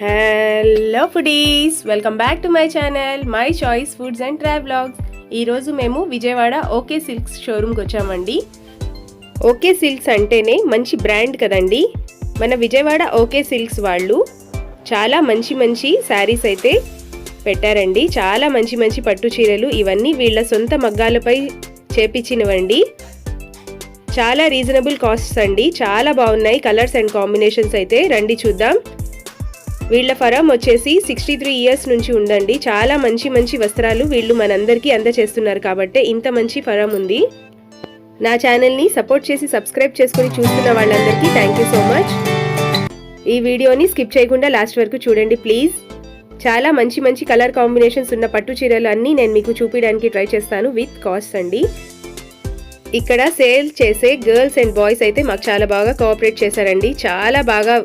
Hello foodies welcome back to my channel my choice foods and travelogues ఈరోజు మేము Vijayawada okay silks షోరూమ్కి వచ్చామండి. Okay silks అంటేనే మంచి brand కదండి. మన విజయవాడ ఓకే సిల్క్స్ వాళ్ళు చాలా మంచి మంచి శారీస్ అయితే పెట్టారండి. చాలా మంచి మంచి పట్టు చీరలు ఇవన్నీ వీళ్ళ సొంత మగ్గాలపై చేపించినవండి. చాలా రీజనబుల్ కాస్ట్స్ అండి. చాలా బాగున్నాయి. కలర్స్ అండ్ కాంబినేషన్స్ అయితే రండి చూద్దాం. వీళ్ళ ఫరం వచ్చేసి సిక్స్టీ త్రీ ఇయర్స్ నుంచి ఉందండి. చాలా మంచి మంచి వస్త్రాలు వీళ్ళు మనందరికీ అందచేస్తున్నారు కాబట్టి ఇంత మంచి ఫరం ఉంది. నా ఛానల్ని సపోర్ట్ చేసి సబ్స్క్రైబ్ చేసుకుని చూస్తున్న వాళ్ళందరికీ థ్యాంక్ యూ సో మచ్ ఈ వీడియోని స్కిప్ చేయకుండా లాస్ట్ వరకు చూడండి ప్లీజ్. చాలా మంచి మంచి కలర్ కాంబినేషన్స్ ఉన్న పట్టు చీరలు అన్నీ నేను మీకు చూపించడానికి ట్రై చేస్తాను విత్ కాస్ట్ అండి. ఇక్కడ సేల్ చేసే గర్ల్స్ అండ్ బాయ్స్ అయితే మాకు చాలా బాగా కోఆపరేట్ చేశారండి. చాలా బాగా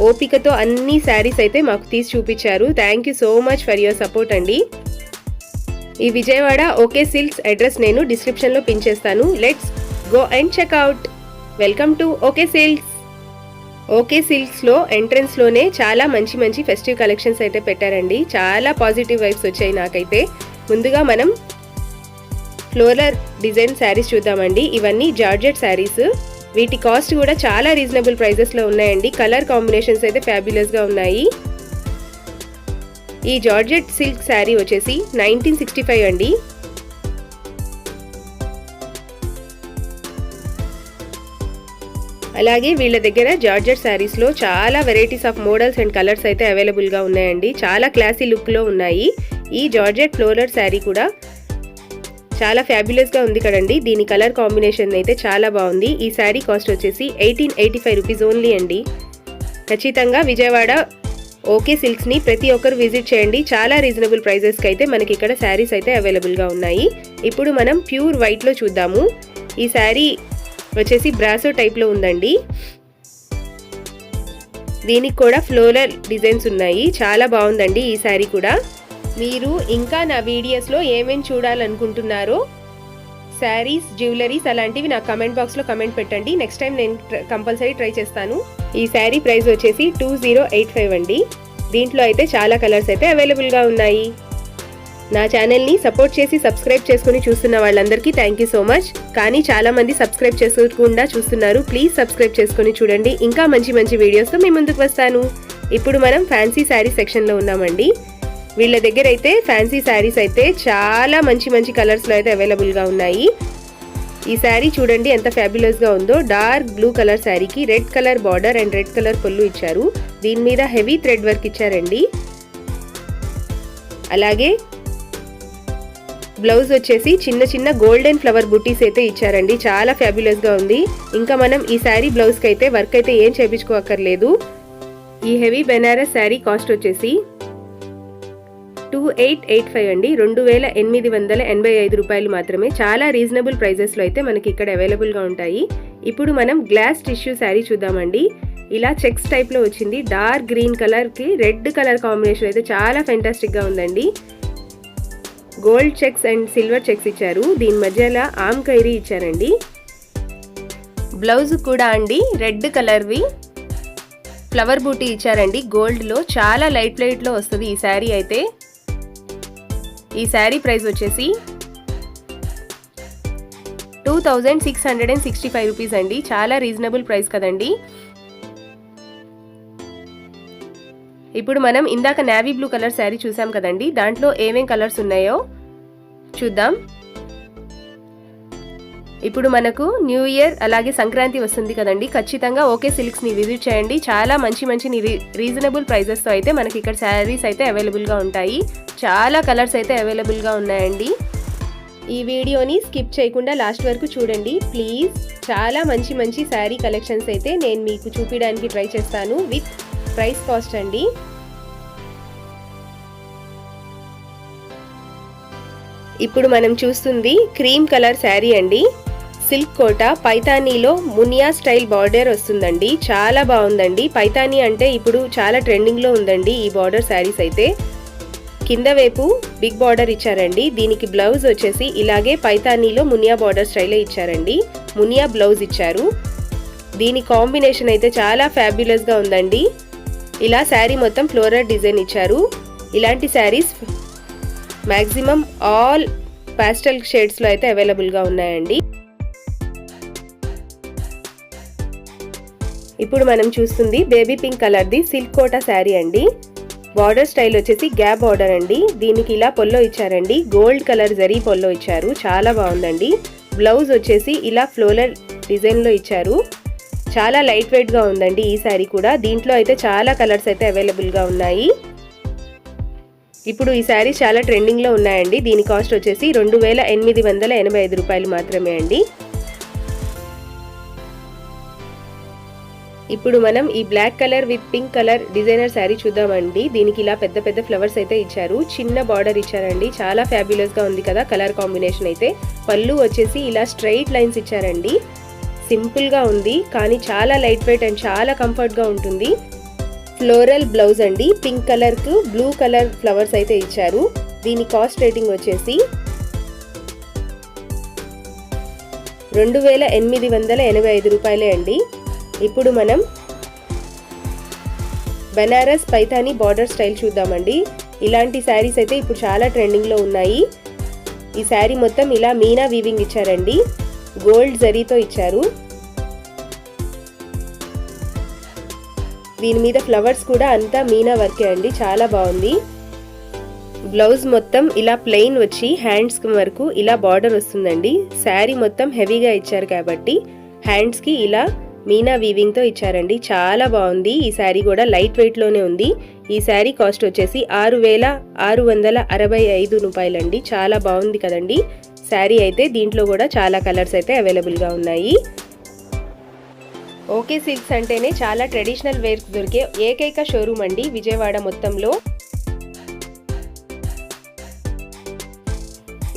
ఓపికతో అన్ని శారీస్ అయితే మాకు తీసి చూపించారు. Thank you so much for your support అండి. ఈ విజయవాడ ఓకే సిల్క్స్ అడ్రస్ నేను డిస్క్రిప్షన్లో పిన్ చేస్తాను. Let's go and check out welcome to okay silks. Okay సిల్క్స్లో ఎంట్రన్స్లోనే చాలా మంచి మంచి ఫెస్టివ్ కలెక్షన్స్ అయితే పెట్టారండి. చాలా పాజిటివ్ వైబ్స్ వచ్చాయి నాకైతే. ముందుగా మనం ఫ్లోరల్ డిజైన్ శారీస్ చూద్దామండి. ఇవన్నీ జార్జెట్ శారీస్ వీటి కాస్ట్ కూడా చాలా రీజనబుల్ ప్రైజెస్లో ఉన్నాయండి. కలర్ కాంబినేషన్స్ అయితే ఫ్యాబ్యులస్గా ఉన్నాయి. ఈ జార్జెట్ సిల్క్ శారీ వచ్చేసి నైన్టీన్ సిక్స్టీ ఫైవ్ అండి. అలాగే వీళ్ళ దగ్గర జార్జెట్ శారీస్లో చాలా varieties of models and colours అయితే అవైలబుల్గా ఉన్నాయండి. చాలా క్లాసీ లుక్లో ఉన్నాయి. ఈ జార్జెట్ ఫ్లోరర్ శారీ కూడా చాలా ఫ్యాబులస్గా ఉంది కదండి. దీని కలర్ కాంబినేషన్ అయితే చాలా బాగుంది. ఈ శారీ కాస్ట్ వచ్చేసి eighteen eighty five rupees only అండి. ఖచ్చితంగా విజయవాడ ఓకే సిల్క్స్ని ప్రతి ఒక్కరు విజిట్ చేయండి. చాలా రీజనబుల్ ప్రైజెస్కి అయితే మనకి ఇక్కడ శారీస్ అయితే అవైలబుల్గా ఉన్నాయి. ఇప్పుడు మనం ప్యూర్ వైట్లో చూద్దాము. ఈ శారీ వచ్చేసి బ్రాసో టైప్లో ఉందండి. దీనికి కూడా ఫ్లోరల్ డిజైన్స్ ఉన్నాయి. చాలా బాగుందండి ఈ శారీ కూడా. మీరు ఇంకా నా వీడియోస్లో ఏమేమి చూడాలనుకుంటున్నారో శారీస్ జ్యువెలరీస్ అలాంటివి నా కమెంట్ బాక్స్లో కమెంట్ పెట్టండి. నెక్స్ట్ టైం నేను కంపల్సరీ ట్రై చేస్తాను. ఈ శారీ ప్రైస్ వచ్చేసి టూ జీరో ఎయిట్ ఫైవ్ అండి. దీంట్లో అయితే చాలా కలర్స్ అయితే అవైలబుల్గా ఉన్నాయి. నా ఛానల్ని సపోర్ట్ చేసి సబ్స్క్రైబ్ చేసుకుని చూస్తున్న వాళ్ళందరికీ థ్యాంక్ యూ సో మచ్. కానీ చాలామంది సబ్స్క్రైబ్ చేసుకోకుండా చూస్తున్నారు. ప్లీజ్ సబ్స్క్రైబ్ చేసుకుని చూడండి. ఇంకా మంచి మంచి వీడియోస్తో మీ ముందుకు వస్తాను. ఇప్పుడు మనం ఫ్యాన్సీ శారీ సెక్షన్లో ఉన్నామండి. వీళ్ళ దగ్గర అయితే ఫ్యాన్సీ శారీస్ అయితే చాలా మంచి మంచి కలర్స్లో అయితే అవైలబుల్గా ఉన్నాయి. ఈ శారీ చూడండి ఎంత ఫ్యాబులస్గా ఉందో. డార్క్ బ్లూ కలర్ శారీకి red colour border and red colour పొల్లు ఇచ్చారు. దీని మీద హెవీ థ్రెడ్ వర్క్ ఇచ్చారండి. అలాగే బ్లౌజ్ వచ్చేసి చిన్న చిన్న గోల్డెన్ ఫ్లవర్ బుటీస్ అయితే ఇచ్చారండి. చాలా ఫ్యాబులస్గా ఉంది. ఇంకా మనం ఈ శారీ బ్లౌజ్కి అయితే వర్క్ అయితే ఏం చేపించుకోక్కర్లేదు. ఈ హెవీ బెనారస్ శారీ కాస్ట్ వచ్చేసి టూ ఎయిట్ ఎయిట్ ఫైవ్ అండి. రెండు వేల ఎనిమిది వందల ఎనభై ఐదు రూపాయలు మాత్రమే. చాలా రీజనబుల్ ప్రైజెస్లో అయితే మనకి ఇక్కడ అవైలబుల్గా ఉంటాయి. ఇప్పుడు మనం గ్లాస్ టిష్యూ శారీ చూద్దామండి. ఇలా చెక్స్ టైప్లో వచ్చింది. డార్క్ గ్రీన్ కలర్కి రెడ్ కలర్ కాంబినేషన్ అయితే చాలా ఫెంటాస్టిక్గా ఉందండి. Gold checks and silver checks ఇచ్చారు. దీని మధ్యలో ఆమ్ కైరీ ఇచ్చారండి. బ్లౌజ్ కూడా అండి. రెడ్ కలర్వి. ఫ్లవర్ బూటీ ఇచ్చారండి. గోల్డ్లో చాలా లైట్ లైట్లో వస్తుంది ఈ శారీ అయితే. ఈ శారీ ప్రైస్ వచ్చేసి two thousand six hundred and sixty five rupees అండి. చాలా రీజనబుల్ ప్రైస్ కదండి. ఇప్పుడు మనం ఇందాక నేవీ బ్లూ కలర్ శారీ చూసాం కదండి. దాంట్లో ఏమేం కలర్స్ ఉన్నాయో చూద్దాం. ఇప్పుడు మనకు న్యూ ఇయర్ అలాగే సంక్రాంతి వస్తుంది కదండి. ఖచ్చితంగా ఓకే సిల్క్స్ని విజిట్ చేయండి. చాలా మంచి మంచి రీజనబుల్ ప్రైజెస్తో అయితే మనకి ఇక్కడ శారీస్ అయితే అవైలబుల్గా ఉంటాయి. చాలా కలర్స్ అయితే అవైలబుల్గా ఉన్నాయండి. ఈ వీడియోని స్కిప్ చేయకుండా లాస్ట్ వరకు చూడండి. ప్లీజ్ చాలా మంచి మంచి శారీ కలెక్షన్స్ అయితే నేను మీకు చూపించడానికి ట్రై చేస్తాను. విత్ ప్రైస్ కాస్ట్ అండి. ఇప్పుడు మనం చూస్తుంది క్రీమ్ కలర్ శారీ అండి. సిల్క్ కోట పైతానీలో మునియా స్టైల్ బార్డర్ వస్తుందండి. చాలా బాగుందండి. పైతానీ అంటే ఇప్పుడు చాలా ట్రెండింగ్లో ఉందండి ఈ బార్డర్ శారీస్ అయితే. కింద వైపు బిగ్ బార్డర్ ఇచ్చారండి. దీనికి బ్లౌజ్ వచ్చేసి ఇలాగే పైతానీలో మునియా బార్డర్ స్టైలే ఇచ్చారండి. మునియా బ్లౌజ్ ఇచ్చారు. దీని కాంబినేషన్ అయితే చాలా ఫ్యాబ్యులస్గా ఉందండి. ఇలా శారీ మొత్తం ఫ్లోరల్ డిజైన్ ఇచ్చారు. ఇలాంటి శారీస్ మ్యాక్సిమం ఆల్ పాస్టల్ షేడ్స్లో అయితే అవైలబుల్గా ఉన్నాయండి. ఇప్పుడు మనం చూస్తుంది బేబీ పింక్ కలర్ది సిల్క్ కోటా శారీ అండి. బార్డర్ స్టైల్ వచ్చేసి గ్యాప్ బార్డర్ అండి. దీనికి ఇలా పొల్లో ఇచ్చారండి. గోల్డ్ కలర్ జరీ పొల్లో ఇచ్చారు. చాలా బాగుందండి. బ్లౌజ్ వచ్చేసి ఇలా ఫ్లోలర్ డిజైన్లో ఇచ్చారు. చాలా లైట్ వెయిట్గా ఉందండి ఈ శారీ కూడా. దీంట్లో అయితే చాలా కలర్స్ అయితే అవైలబుల్గా ఉన్నాయి. ఇప్పుడు ఈ శారీ చాలా ట్రెండింగ్లో ఉన్నాయండి. దీని కాస్ట్ వచ్చేసి రెండు వేల ఎనిమిది వందల ఎనభై ఐదు రూపాయలు మాత్రమే అండి. ఇప్పుడు మనం ఈ black colour with pink colour designer sari చూద్దామండి. దీనికి ఇలా పెద్ద పెద్ద ఫ్లవర్స్ అయితే ఇచ్చారు. చిన్న బార్డర్ ఇచ్చారండి. చాలా ఫ్యాబ్యులస్గా ఉంది కదా కలర్ కాంబినేషన్ అయితే. పళ్ళు వచ్చేసి ఇలా స్ట్రైట్ లైన్స్ ఇచ్చారండి. సింపుల్గా ఉంది కానీ చాలా లైట్ వెయిట్ అండ్ చాలా కంఫర్ట్గా ఉంటుంది. ఫ్లోరల్ బ్లౌజ్ అండి. పింక్ కలర్కు బ్లూ కలర్ ఫ్లవర్స్ అయితే ఇచ్చారు. దీని కాస్ట్ రేటింగ్ వచ్చేసి రెండు వేల ఎనిమిది వందల ఎనభై ఐదు రూపాయలే అండి. ఇప్పుడు మనం బెనారస్ పైథానీ బార్డర్ స్టైల్ చూద్దామండి. ఇలాంటి శారీస్ అయితే ఇప్పుడు చాలా ట్రెండింగ్లో ఉన్నాయి. ఈ శారీ మొత్తం ఇలా మీనా వీవింగ్ ఇచ్చారండి. గోల్డ్ జరీతో ఇచ్చారు. దీని మీద ఫ్లవర్స్ కూడా అంతా మీనా వర్కే అండి. చాలా బాగుంది. బ్లౌజ్ మొత్తం ఇలా ప్లెయిన్ వచ్చి హ్యాండ్స్ వరకు ఇలా బార్డర్ వస్తుందండి. శారీ మొత్తం హెవీగా ఇచ్చారు కాబట్టి హ్యాండ్స్కి ఇలా మీనా వీవింగ్తో ఇచ్చారండి. చాలా బాగుంది. ఈ శారీ కూడా లైట్ వెయిట్లోనే ఉంది. ఈ శారీ కాస్ట్ వచ్చేసి ఆరు వేల ఆరు వందల అరవై ఐదు రూపాయలండి. చాలా బాగుంది కదండి. శారీ అయితే దీంట్లో కూడా చాలా కలర్స్ అయితే అవైలబుల్గా ఉన్నాయి. ఓకే సిల్క్స్ అంటేనే చాలా ట్రెడిషనల్ వేర్స్ దొరికే ఏకైక షోరూమ్ అండి విజయవాడ మొత్తంలో.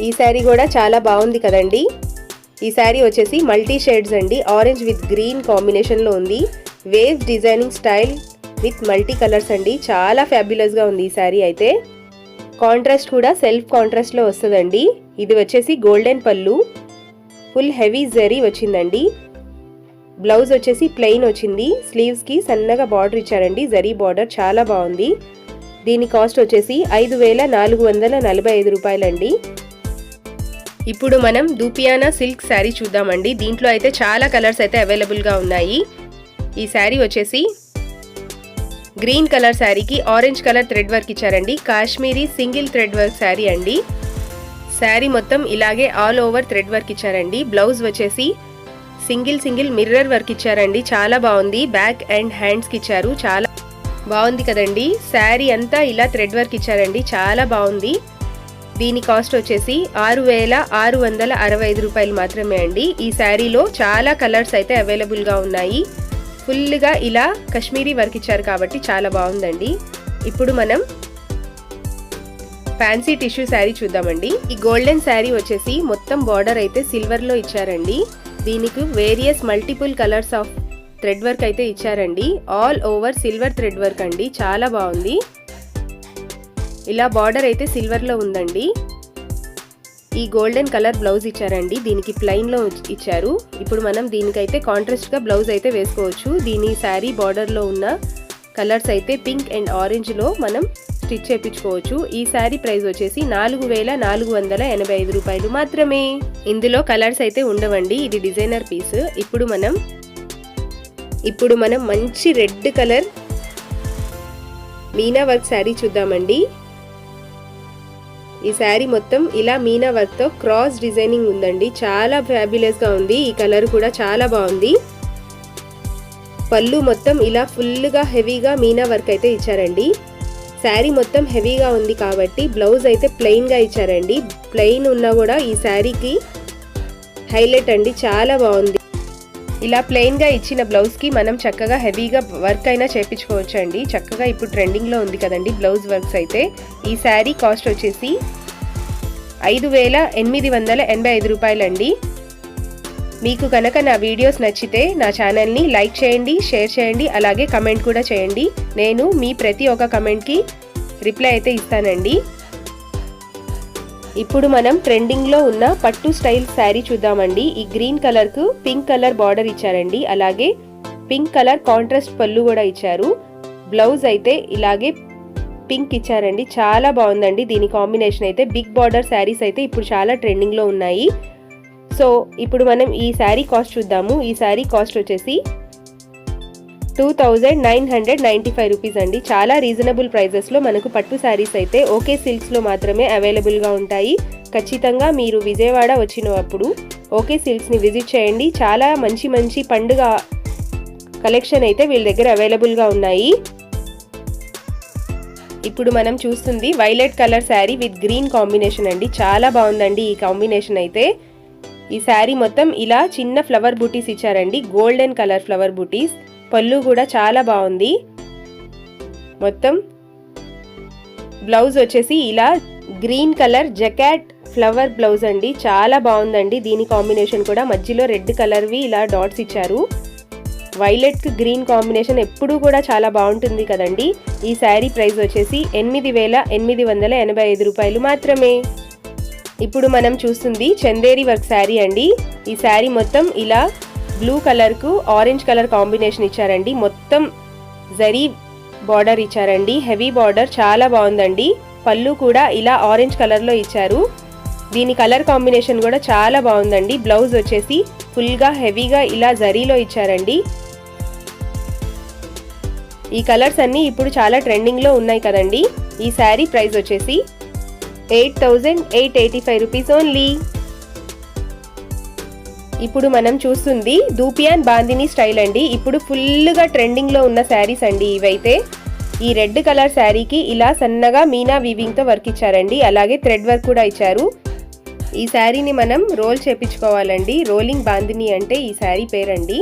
ఈ శారీ కూడా చాలా బాగుంది కదండీ. ఈ శారీ వచ్చేసి మల్టీ షేడ్స్ అండి. ఆరెంజ్ విత్ గ్రీన్ కాంబినేషన్లో ఉంది. Wave designing style with multi colours అండి. చాలా ఫ్యాబ్యులస్గా ఉంది ఈ శారీ అయితే. కాంట్రాస్ట్ కూడా సెల్ఫ్ కాంట్రాస్ట్లో వస్తుందండి. ఇది వచ్చేసి గోల్డెన్ పళ్ళు. ఫుల్ హెవీ జరీ వచ్చిందండి. బ్లౌజ్ వచ్చేసి ప్లెయిన్ వచ్చింది. స్లీవ్స్కి సన్నగా బార్డర్ ఇచ్చారండి. జరీ బార్డర్ చాలా బాగుంది. దీని కాస్ట్ వచ్చేసి ఐదు వేల నాలుగు వందల నలభై ఐదు రూపాయలండి. ఇప్పుడు మనం దూపియానా సిల్క్ శారీ చూద్దామండి. దీంట్లో అయితే చాలా కలర్స్ అయితే అవైలబుల్గా ఉన్నాయి. ఈ శారీ వచ్చేసి గ్రీన్ కలర్ శారీకి ఆరెంజ్ కలర్ థ్రెడ్ వర్క్ ఇచ్చారండి. Kashmiri single thread work sari అండి. శారీ మొత్తం ఇలాగే ఆల్ ఓవర్ థ్రెడ్ వర్క్ ఇచ్చారండి. బ్లౌజ్ వచ్చేసి సింగిల్ సింగిల్ మిర్రర్ వర్క్ ఇచ్చారండి. చాలా బాగుంది. బ్యాక్ అండ్ హ్యాండ్స్కి ఇచ్చారు. చాలా బాగుంది కదండి. శారీ అంతా ఇలా థ్రెడ్ వర్క్ ఇచ్చారండి. చాలా బాగుంది. దీని కాస్ట్ వచ్చేసి ఆరు వేల ఆరు వందల అరవై ఐదు రూపాయలు మాత్రమే అండి. ఈ శారీలో చాలా కలర్స్ అయితే అవైలబుల్గా ఉన్నాయి. ఫుల్గా ఇలా కశ్మీరీ వర్క్ ఇచ్చారు కాబట్టి చాలా బాగుందండి. ఇప్పుడు మనం ఫ్యాన్సీ టిష్యూ శారీ చూద్దామండి. ఈ గోల్డెన్ శారీ వచ్చేసి మొత్తం బార్డర్ అయితే సిల్వర్లో ఇచ్చారండి. దీనికి various multiple colours of thread work అయితే ఇచ్చారండి. All over silver thread work అండి. చాలా బాగుంది. ఇలా బార్డర్ అయితే సిల్వర్లో ఉందండి. ఈ గోల్డెన్ కలర్ బ్లౌజ్ ఇచ్చారండి. దీనికి ప్లెయిన్లో ఇచ్చారు. ఇప్పుడు మనం దీనికైతే కాంట్రాస్ట్గా బ్లౌజ్ అయితే వేసుకోవచ్చు. దీని శారీ బార్డర్లో ఉన్న కలర్స్ అయితే పింక్ అండ్ ఆరెంజ్లో మనం స్టిచ్ చేయించుకోవచ్చు. ఈ శారీ ప్రైస్ వచ్చేసి నాలుగు వేల నాలుగు వందల ఎనభై ఐదు రూపాయలు మాత్రమే. ఇందులో కలర్స్ అయితే ఉండవండి. ఇది డిజైనర్ పీస్ ఇప్పుడు మనం ఇప్పుడు మనం మంచి red colour meena work sari చూద్దామండి. ఈ శారీ మొత్తం ఇలా మీనా వర్క్తో క్రాస్ డిజైనింగ్ ఉందండి. చాలా ఫ్యాబులస్గా ఉంది. ఈ కలర్ కూడా చాలా బాగుంది. పళ్ళు మొత్తం ఇలా ఫుల్గా హెవీగా మీనా వర్క్ అయితే ఇచ్చారండి. శారీ మొత్తం హెవీగా ఉంది కాబట్టి బ్లౌజ్ అయితే ప్లెయిన్గా ఇచ్చారండి. ప్లెయిన్ ఉన్నా కూడా ఈ శారీకి హైలైట్ అండి. చాలా బాగుంది. ఇలా ప్లెయిన్గా ఇచ్చిన బ్లౌజ్కి మనం చక్కగా హెవీగా వర్క్ అయినా చేపించుకోవచ్చు అండి చక్కగా ఇప్పుడు ట్రెండింగ్లో ఉంది కదండి బ్లౌజ్ వర్క్స్ అయితే. ఈ శారీ కాస్ట్ వచ్చేసి ఐదు వేల ఎనిమిది వందల ఎనభై ఐదు రూపాయలండి. మీకు కనుక నా వీడియోస్ నచ్చితే నా ఛానల్ని లైక్ చేయండి షేర్ చేయండి అలాగే కమెంట్ కూడా చేయండి. నేను మీ ప్రతి ఒక్క కమెంట్కి రిప్లై అయితే ఇస్తానండి. ఇప్పుడు మనం ట్రెండింగ్లో ఉన్న పట్టు స్టైల్ శారీ చూద్దామండి. ఈ గ్రీన్ కలర్కు పింక్ కలర్ బార్డర్ ఇచ్చారండి. అలాగే పింక్ కలర్ కాంట్రాస్ట్ పళ్ళు కూడా ఇచ్చారు. బ్లౌజ్ అయితే ఇలాగే పింక్ ఇచ్చారండి. చాలా బాగుందండి. దీని కాంబినేషన్ అయితే బిగ్ బార్డర్ శారీస్ అయితే ఇప్పుడు చాలా ట్రెండింగ్లో ఉన్నాయి. సో ఇప్పుడు మనం ఈ శారీ కాస్ట్ చూద్దాము. ఈ శారీ కాస్ట్ వచ్చేసి two thousand nine hundred ninety five rupees అండి. చాలా రీజనబుల్ ప్రైజెస్లో మనకు పట్టు శారీస్ అయితే ఓకే సిల్క్స్లో మాత్రమే అవైలబుల్గా ఉంటాయి. ఖచ్చితంగా మీరు విజయవాడ వచ్చినప్పుడు ఓకే సిల్క్స్ని విజిట్ చేయండి. చాలా మంచి మంచి పండుగ కలెక్షన్ అయితే వీళ్ళ దగ్గర అవైలబుల్గా ఉన్నాయి. ఇప్పుడు మనం చూస్తుంది violet colour sari with green combination అండి. చాలా బాగుందండి ఈ కాంబినేషన్ అయితే. ఈ శారీ మొత్తం ఇలా చిన్న ఫ్లవర్ బూటీస్ ఇచ్చారండి. గోల్డెన్ కలర్ ఫ్లవర్ బూటీస్. పళ్ళు కూడా చాలా బాగుంది. మొత్తం బ్లౌజ్ వచ్చేసి ఇలా green colour jacquard flower blouse అండి. చాలా బాగుందండి. దీని కాంబినేషన్ కూడా మధ్యలో రెడ్ కలర్వి ఇలా డాట్స్ ఇచ్చారు. వైలెట్ గ్రీన్ కాంబినేషన్ ఎప్పుడూ కూడా చాలా బాగుంటుంది కదండి. ఈ శారీ ప్రైస్ వచ్చేసి ఎనిమిది వేల ఎనిమిది వందల ఎనభై ఐదు రూపాయలు మాత్రమే. ఇప్పుడు మనం చూస్తుంది చందేరి వర్క్ శారీ అండి. ఈ శారీ మొత్తం ఇలా బ్లూ కలర్కు ఆరెంజ్ కలర్ కాంబినేషన్ ఇచ్చారండి. మొత్తం జరీ బార్డర్ ఇచ్చారండి. హెవీ బార్డర్ చాలా బాగుందండి. పళ్ళు కూడా ఇలా ఆరెంజ్ కలర్లో ఇచ్చారు. దీని కలర్ కాంబినేషన్ కూడా చాలా బాగుందండి. బ్లౌజ్ వచ్చేసి ఫుల్గా హెవీగా ఇలా జరీలో ఇచ్చారండి. ఈ కలర్స్ అన్నీ ఇప్పుడు చాలా ట్రెండింగ్లో ఉన్నాయి కదండి. ఈ శారీ ప్రైస్ వచ్చేసి eight thousand eight eighty five rupees only. ఇప్పుడు మనం చూస్తుంది దూపియాన్ బాందిని స్టైల్ అండి. ఇప్పుడు ఫుల్గా ట్రెండింగ్లో ఉన్న శారీస్ అండి ఇవైతే. ఈ రెడ్ కలర్ శారీకి ఇలా సన్నగా మీనా వీవింగ్తో వర్క్ ఇచ్చారండి. అలాగే థ్రెడ్ వర్క్ కూడా ఇచ్చారు. ఈ శారీని మనం రోల్ చేపించుకోవాలండి. రోలింగ్ బాందిని అంటే ఈ శారీ పేరండి.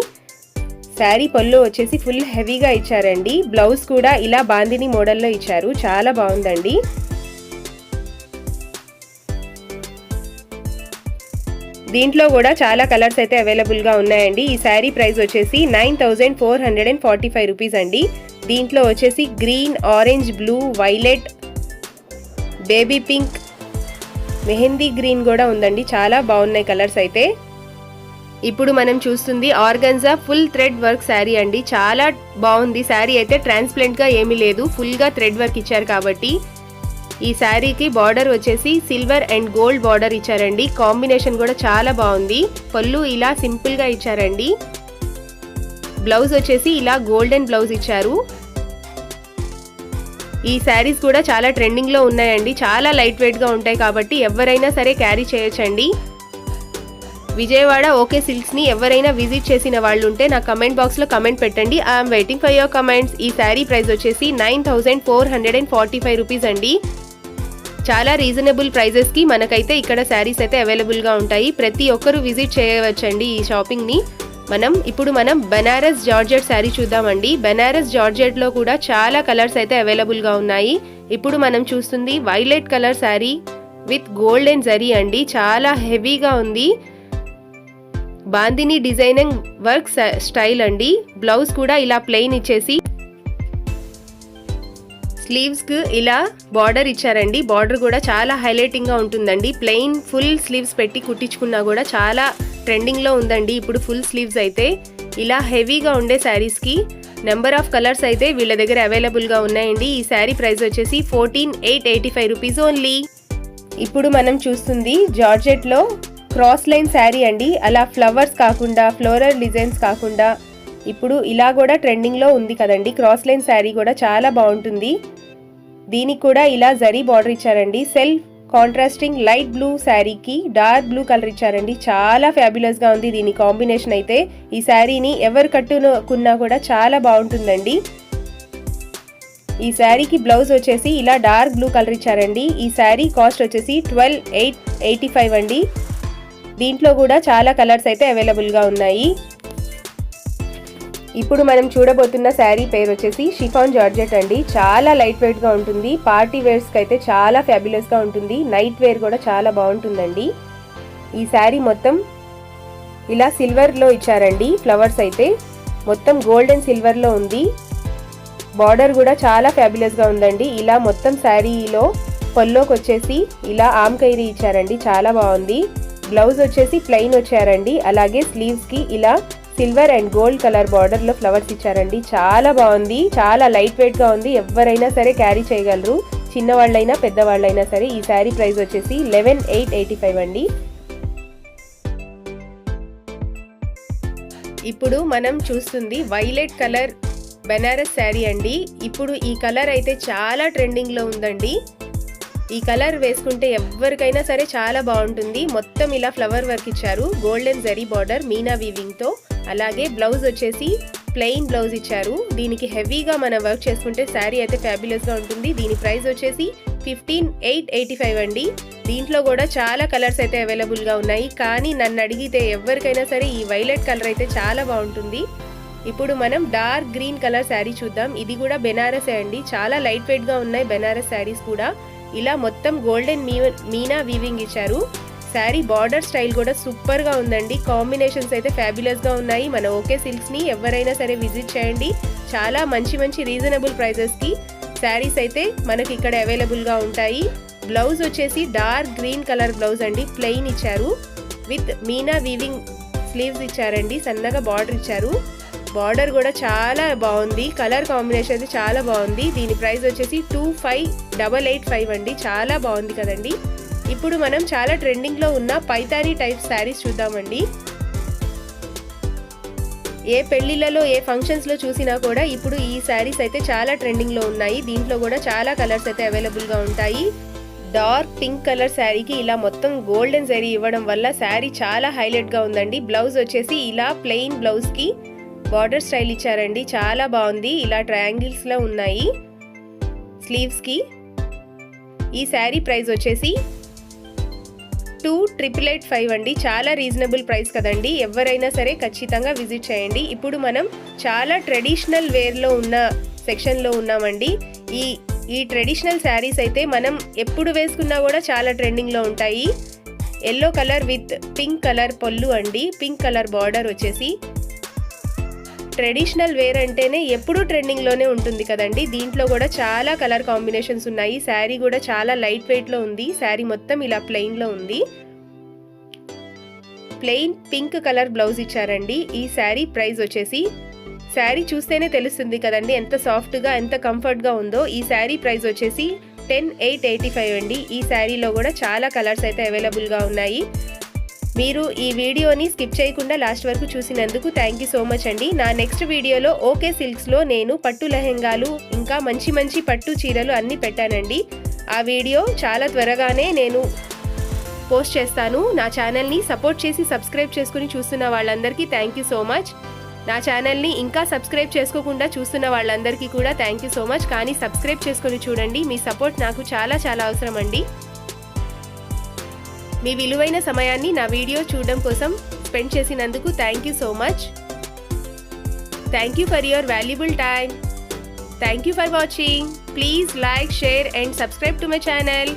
శారీ పళ్ళు వచ్చేసి ఫుల్ హెవీగా ఇచ్చారండి. బ్లౌజ్ కూడా ఇలా బాందిని మోడల్లో ఇచ్చారు. చాలా బాగుందండి. దీంట్లో కూడా చాలా కలర్స్ అయితే అవైలబుల్గా ఉన్నాయండి. ఈ శారీ ప్రైస్ వచ్చేసి nine thousand four hundred and forty five rupees అండి. దీంట్లో వచ్చేసి green orange blue violet baby pink mehndi green కూడా ఉందండి. చాలా బాగున్నాయి కలర్స్ అయితే. ఇప్పుడు మనం చూస్తుంది organza full thread work sari అండి. చాలా బాగుంది. శారీ అయితే ట్రాన్స్ప్లెంట్గా ఏమీ లేదు. ఫుల్గా థ్రెడ్ వర్క్ ఇచ్చారు కాబట్టి ఈ శారీకి బార్డర్ వచ్చేసి సిల్వర్ అండ్ గోల్డ్ బార్డర్ ఇచ్చారండి. కాంబినేషన్ కూడా చాలా బాగుంది. పళ్ళు ఇలా సింపుల్గా ఇచ్చారండి. బ్లౌజ్ వచ్చేసి ఇలా గోల్డెన్ బ్లౌజ్ ఇచ్చారు. ఈ శారీస్ కూడా చాలా ట్రెండింగ్లో ఉన్నాయండి. చాలా లైట్ వెయిట్గా ఉంటాయి కాబట్టి ఎవరైనా సరే క్యారీ చేయొచ్చండి. విజయవాడ ఓకే సిల్క్స్ని ఎవరైనా విజిట్ చేసిన వాళ్ళు ఉంటే నా కమెంట్ బాక్స్లో కమెంట్ పెట్టండి. I'm waiting for your comments. ఈ శారీ ప్రైస్ వచ్చేసి nine thousand four hundred and forty five rupees అండి. చాలా రీజనబుల్ ప్రైజెస్కి మనకైతే ఇక్కడ శారీస్ అయితే అవైలబుల్గా ఉంటాయి. ప్రతి ఒక్కరూ విజిట్ చేయవచ్చండి ఈ షాపింగ్ని మనం ఇప్పుడు మనం బెనారస్ జార్జెట్ శారీ చూద్దామండి. బెనారస్ జార్జెట్లో కూడా చాలా కలర్స్ అయితే అవైలబుల్గా ఉన్నాయి. ఇప్పుడు మనం చూస్తుంది violet colour sari with golden zari అండి. చాలా హెవీగా ఉంది. బాందిని డిజైనింగ్ వర్క్ స్టైల్ అండి. బ్లౌజ్ కూడా ఇలా ప్లెయిన్ ఇచ్చేసి స్లీవ్స్కి ఇలా బార్డర్ ఇచ్చారండి. బార్డర్ కూడా చాలా హైలైటింగ్గా ఉంటుందండి. ప్లెయిన్ ఫుల్ స్లీవ్స్ పెట్టి కుట్టించుకున్నా కూడా చాలా ట్రెండింగ్లో ఉందండి. ఇప్పుడు ఫుల్ స్లీవ్స్ అయితే ఇలా హెవీగా ఉండే శారీస్కి నెంబర్ ఆఫ్ కలర్స్ అయితే వీళ్ళ దగ్గర అవైలబుల్గా ఉన్నాయండి. ఈ శారీ ప్రైస్ వచ్చేసి fourteen eight eighty five rupees only. ఇప్పుడు మనం చూస్తుంది జార్జెట్లో క్రాస్ లైన్ శారీ అండి. అలా ఫ్లవర్స్ కాకుండా ఫ్లోరల్ డిజైన్స్ కాకుండా ఇప్పుడు ఇలా కూడా ట్రెండింగ్లో ఉంది కదండి. క్రాస్ లైన్ శారీ కూడా చాలా బాగుంటుంది. దీనికి కూడా ఇలా జరీ బార్డర్ ఇచ్చారండి. సెల్ఫ్ కాంట్రాస్టింగ్ లైట్ బ్లూ శారీకి డార్క్ బ్లూ కలర్ ఇచ్చారండి. చాలా ఫ్యాబులస్గా ఉంది దీని కాంబినేషన్ అయితే. ఈ శారీని ఎవరు కట్టుకున్నా కూడా చాలా బాగుంటుందండి. ఈ శారీకి బ్లౌజ్ వచ్చేసి ఇలా డార్క్ బ్లూ కలర్ ఇచ్చారండి. ఈ శారీ కాస్ట్ వచ్చేసి ట్వెల్వ్ ఎయిట్ ఎయిటీ ఫైవ్ అండి. దీంట్లో కూడా చాలా కలర్స్ అయితే అవైలబుల్గా ఉన్నాయి. ఇప్పుడు మనం చూడబోతున్న శారీ పేరు వచ్చేసి షిఫాన్ జార్జెట్ అండి. చాలా లైట్ వెయిట్గా ఉంటుంది. పార్టీ వేర్స్కి అయితే చాలా ఫ్యాబులస్గా ఉంటుంది. నైట్ వేర్ కూడా చాలా బాగుంటుందండి. ఈ శారీ మొత్తం ఇలా సిల్వర్లో ఇచ్చారండి. ఫ్లవర్స్ అయితే మొత్తం గోల్డ్ అండ్ సిల్వర్లో ఉంది. బార్డర్ కూడా చాలా ఫ్యాబులస్గా ఉందండి. ఇలా మొత్తం శారీలో పొల్లోకి వచ్చేసి ఇలా ఆమ్కైరీ ఇచ్చారండి. చాలా బాగుంది. బ్లౌజ్ వచ్చేసి ప్లెయిన్ వచ్చారండి. అలాగే స్లీవ్స్కి ఇలా సిల్వర్ అండ్ గోల్డ్ కలర్ బార్డర్లో ఫ్లవర్స్ ఇచ్చారండి. చాలా బాగుంది. చాలా లైట్ వెయిట్గా ఉంది. ఎవరైనా సరే క్యారీ చేయగలరు. చిన్నవాళ్ళైనా పెద్దవాళ్ళైనా సరే ఈ శారీ ప్రైస్ వచ్చేసి లెవెన్ ఎయిట్ ఎయిటీ ఫైవ్ అండి. ఇప్పుడు మనం చూస్తుంది వైలెట్ కలర్ బెనారస్ శారీ అండి. ఇప్పుడు ఈ కలర్ అయితే చాలా ట్రెండింగ్లో ఉందండి. ఈ కలర్ వేసుకుంటే ఎవరికైనా సరే చాలా బాగుంటుంది. మొత్తం ఇలా ఫ్లవర్ వర్క్ ఇచ్చారు. గోల్డెన్ జరీ బార్డర్ మీనా వీవింగ్తో అలాగే బ్లౌజ్ వచ్చేసి ప్లెయిన్ బ్లౌజ్ ఇచ్చారు. దీనికి హెవీగా మనం వర్క్ చేసుకుంటే శారీ అయితే ఫ్యాబులస్గా ఉంటుంది. దీని ప్రైస్ వచ్చేసి ఫిఫ్టీన్ ఎయిట్ ఎయిటీ ఫైవ్ అండి. దీంట్లో కూడా చాలా కలర్స్ అయితే అవైలబుల్గా ఉన్నాయి. కానీ నన్ను అడిగితే ఎవరికైనా సరే ఈ వైలెట్ కలర్ అయితే చాలా బాగుంటుంది. ఇప్పుడు మనం డార్క్ గ్రీన్ కలర్ శారీ చూద్దాం. ఇది కూడా బెనారసే అండి. చాలా లైట్ వెయిట్గా ఉన్నాయి బెనారస్ శారీస్ కూడా. ఇలా మొత్తం గోల్డెన్ మీ మీనా వీవింగ్ ఇచ్చారు. శారీ బార్డర్ స్టైల్ కూడా సూపర్గా ఉందండి. కాంబినేషన్స్ అయితే ఫ్యాబులస్గా ఉన్నాయి. మన ఓకే సిల్క్స్ని ఎవరైనా సరే విజిట్ చేయండి. చాలా మంచి మంచి రీజనబుల్ ప్రైజెస్కి శారీస్ అయితే మనకి ఇక్కడ అవైలబుల్గా ఉంటాయి. బ్లౌజ్ వచ్చేసి డార్క్ గ్రీన్ కలర్ బ్లౌజ్ అండి. ప్లెయిన్ ఇచ్చారు. విత్ మీనా వీవింగ్ స్లీవ్స్ ఇచ్చారండి. సన్నగా బార్డర్ ఇచ్చారు. బార్డర్ కూడా చాలా బాగుంది. కలర్ కాంబినేషన్ అయితే చాలా బాగుంది. దీని ప్రైస్ వచ్చేసి two five double eight five అండి. చాలా బాగుంది కదండి. ఇప్పుడు మనం చాలా ట్రెండింగ్లో ఉన్న పైతానీ టైప్ శారీస్ చూద్దామండి. ఏ పెళ్ళిళ్ళలో ఏ ఫంక్షన్స్లో చూసినా కూడా ఇప్పుడు ఈ శారీస్ అయితే చాలా ట్రెండింగ్లో ఉన్నాయి. దీంట్లో కూడా చాలా కలర్స్ అయితే అవైలబుల్గా ఉంటాయి. డార్క్ పింక్ కలర్ శారీకి ఇలా మొత్తం గోల్డెన్ జరీ ఇవ్వడం వల్ల శారీ చాలా హైలైట్గా ఉందండి. బ్లౌజ్ వచ్చేసి ఇలా ప్లెయిన్ బ్లౌజ్కి బార్డర్ స్టైల్ ఇచ్చారండి. చాలా బాగుంది. ఇలా ట్రయాంగిల్స్లో ఉన్నాయి. స్లీవ్స్కి. ఈ శారీ ప్రైస్ వచ్చేసి టూ ట్రిపుల్ ఎయిట్ ఫైవ్ అండి. చాలా రీజనబుల్ ప్రైస్ కదండి. ఎవరైనా సరే ఖచ్చితంగా విజిట్ చేయండి. ఇప్పుడు మనం చాలా ట్రెడిషనల్ వేర్లో ఉన్న సెక్షన్లో ఉన్నామండి. ఈ ఈ ట్రెడిషనల్ శారీస్ అయితే మనం ఎప్పుడు వేసుకున్నా కూడా చాలా ట్రెండింగ్లో ఉంటాయి. Yellow colour with pink colour పొల్లు అండి. పింక్ కలర్ బార్డర్ వచ్చేసి ట్రెడిషనల్ వేర్ అంటేనే ఎప్పుడూ ట్రెండింగ్లోనే ఉంటుంది కదండి. దీంట్లో కూడా చాలా కలర్ కాంబినేషన్స్ ఉన్నాయి. శారీ కూడా చాలా లైట్ వెయిట్లో ఉంది. శారీ మొత్తం ఇలా ప్లెయిన్లో ఉంది. ప్లెయిన్ పింక్ కలర్ బ్లౌజ్ ఇచ్చారండి. ఈ శారీ ప్రైస్ వచ్చేసి శారీ చూస్తేనే తెలుస్తుంది కదండి ఎంత సాఫ్ట్గా ఎంత కంఫర్ట్గా ఉందో. ఈ శారీ ప్రైస్ వచ్చేసి టెన్ ఎయిట్ ఎయిటీ ఫైవ్ అండి. ఈ శారీలో కూడా చాలా కలర్స్ అయితే అవైలబుల్గా ఉన్నాయి. మీరు ఈ వీడియోని స్కిప్ చేయకుండా లాస్ట్ వరకు చూసినందుకు థ్యాంక్ యూ సో మచ్ అండి. నా నెక్స్ట్ వీడియోలో ఓకే సిల్క్స్లో నేను పట్టు లెహెంగాలు ఇంకా మంచి మంచి పట్టు చీరలు అన్నీ పెట్టానండి. ఆ వీడియో చాలా త్వరగానే నేను పోస్ట్ చేస్తాను. నా ఛానల్ని సపోర్ట్ చేసి సబ్స్క్రైబ్ చేసుకుని చూస్తున్న వాళ్ళందరికీ థ్యాంక్ యూ సో మచ్ నా ఛానల్ని ఇంకా సబ్స్క్రైబ్ చేసుకోకుండా చూస్తున్న వాళ్ళందరికీ కూడా థ్యాంక్ యూ సో మచ్ కానీ సబ్స్క్రైబ్ చేసుకొని చూడండి. మీ సపోర్ట్ నాకు చాలా చాలా అవసరం అండి మీ విలువైన సమయాన్ని నా వీడియో చూడడం కోసం స్పెండ్ చేసినందుకు thank you so much. Thank you for your valuable time thank you for watching please like share and subscribe to my channel